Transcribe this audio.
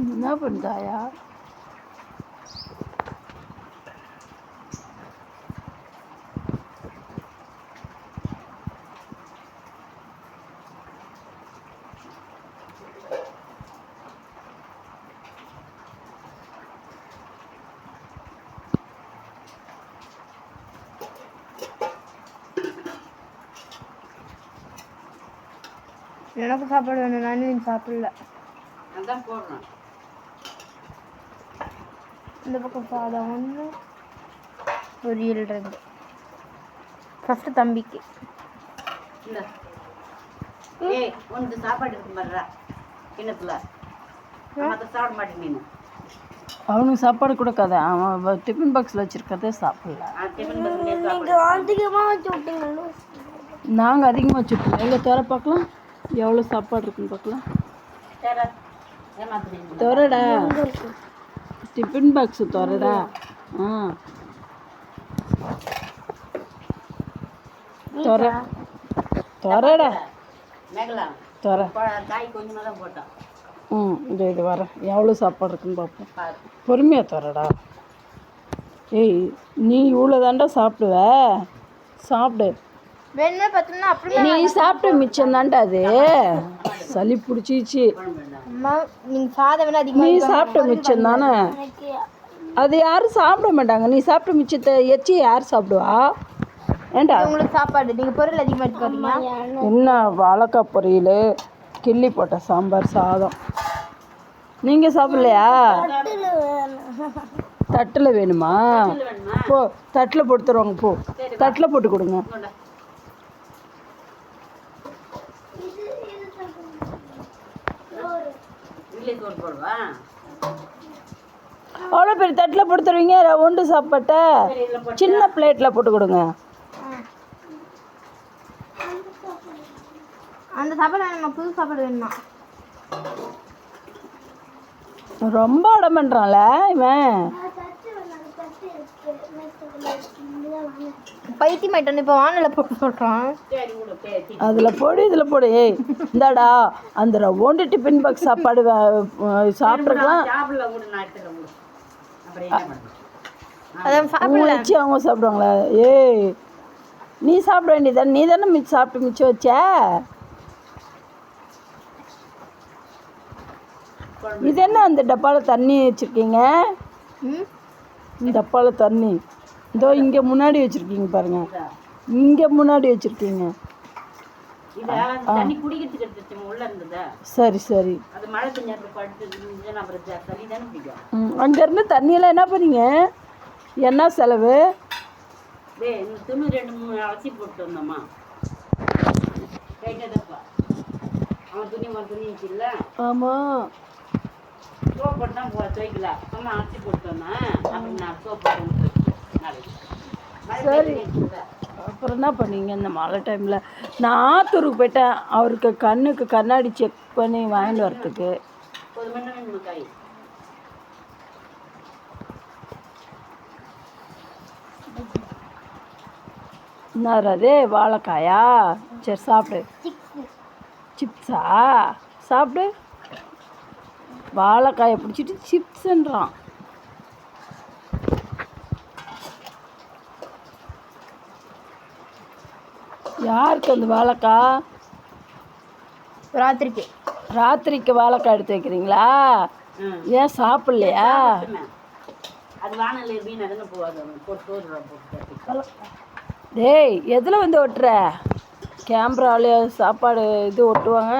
என்ன பண்ணுதாயா எனக்கு சாப்பாடு வேணும் நானும் சாப்பிடல. அதான் போடுறேன். இந்த பக்கம் சாதம் ஒன்று பொரியல் ரெண்டு. ஃபஸ்ட்டு தம்பிக்கு. ஏய் உனக்கு சாப்பாடு இருக்கு பாருடா கிணத்துல மற்ற சாப்பிட மாட்டேன் அவனுக்கு சாப்பாடு கொடுக்காத. அவன் டிஃபன் பாக்ஸில் வச்சுருக்கதே சாப்பிடல. அதிகமாக வச்சு விட்டீங்களோ நாங்கள் அதிகமாக வச்சுருக்கோம் எங்கே தர பார்க்கலாம். எவ்வளோ சாப்பாடு இருக்குன்னு பார்க்கலாம். திறடா. டிஃபன் பாக்ஸு திறடா. ஆ. திற. திறடா. மேகலா திற. கொ- காய் கொஞ்சமாக தான் போட்டோம். ம் இது இது வரேன் எவ்வளோ சாப்பாடு இருக்குன்னு பார்ப்போம் பாரு. பொறுமையாக தரடா ஏய் நீ இவ்வளோ தாண்டா சாப்பிடுவ? சாப்பிடு. வேணுமே பார்த்தோம்னா அப்புறமே நீ சாப்பிட்ட மிச்சம் தாண்டா அது. சளி பிடிச்சிச்சு அம்மா நீங்கள் சாதம் வேணா அதிகமாக நீ சாப்பிட்ட மிச்சம் தானே? அது யாரும் சாப்பிட மாட்டாங்க. நீ சாப்பிட்ட மிச்சத்தை எச்சி யார் சாப்பிடுவா? ஏண்டா? உங்களுக்கு சாப்பாடு. நீங்கள் பொருள் அதிகமாக எடுத்துக்காதீங்க என்ன வாழைக்காய் பொரியல் கிள்ளி போட்ட சாம்பார் சாதம். நீங்கள் சாப்பிடலையா? தட்டில் வேணுமா. போ தட்டில் போட்டு தருவாங்க போ. தட்டில் போட்டு கொடுங்க. அவ்வளோ பெரிய தட்டில் போட்டு தருவீங்க? ஒன்று சாப்பாட்ட? சின்ன பிளேட்டில் போட்டு கொடுங்க. அந்த சாப்பாடு வேணுமா? புது சாப்பாடு வேணுமா? ரொம்ப அடம் பண்ணுறான்ல இவன். பைத்தியமாயிட்டோம் இப்போ வானலில் போட்டு சரி அதில் போடு இதில் போடு. ஏய் இந்தாடா அந்த ஒன்று டிஃபன் பாக்ஸ் சாப்பாடு சாப்பிட்றதுலாம் வச்சு அவங்க சாப்பிடுவாங்களா? ஏய் நீ சாப்பிட வேண்டியதானே நீ தானே மிச்சம் சாப்பிட்டு மிச்சம் வச்ச? இது என்ன அந்த டப்பாவில் தண்ணி வச்சுருக்கீங்க? டப்பாவில் தண்ணி. இதோ இங்கே முன்னாடி வச்சுருக்கீங்க பாருங்க. இங்கே முன்னாடி வச்சுருக்கீங்க. இதை தண்ணி குடிக்கிறதுக்கு எடுத்துச்சு உள்ள இருந்ததா. சரி சரி. அங்கேருந்து தண்ணியெல்லாம் என்ன பண்ணீங்க? என்ன செலவு? துணி ரெண்டு மூணு அலசி போட்டு வந்தோம்மா. கைட்டதப்பா அவன் துணி துணி இருந்துச்சுல்ல ஆமாம் சோப் போட்டு தான் துவைக்கலாம் சும்மா அலசி போட்டு வந்தேன். அப்புறம் நான் சோப் போட்டு நாளைக்கு மழை சரி. அப்புறம் என்ன பண்ணீங்க இந்த மழை டைமில் நான் ஆத்தூருக்கு போயிட்டேன். அவருக்கு கண்ணுக்கு கண்ணாடி செக் பண்ணி வாங்கிட்டு வரத்துக்கு ஒரு என்ன வாழைக்காயா? சரி சாப்பிடு. சிப்ஸா? சாப்பிடு. வாழைக்காயை பிடிச்சிட்டு சிப்ஸுன்றான். யாருக்கு அந்த வாழைக்காய் ராத்திரிக்கு. ராத்திரிக்கு வாழைக்காய் எடுத்து வைக்கிறீங்களா? ஏன் சாப்பிட்லையா. டேய் எதில் வந்து ஒட்டுற? கேமராவில சாப்பாடு இது ஒட்டுவாங்க.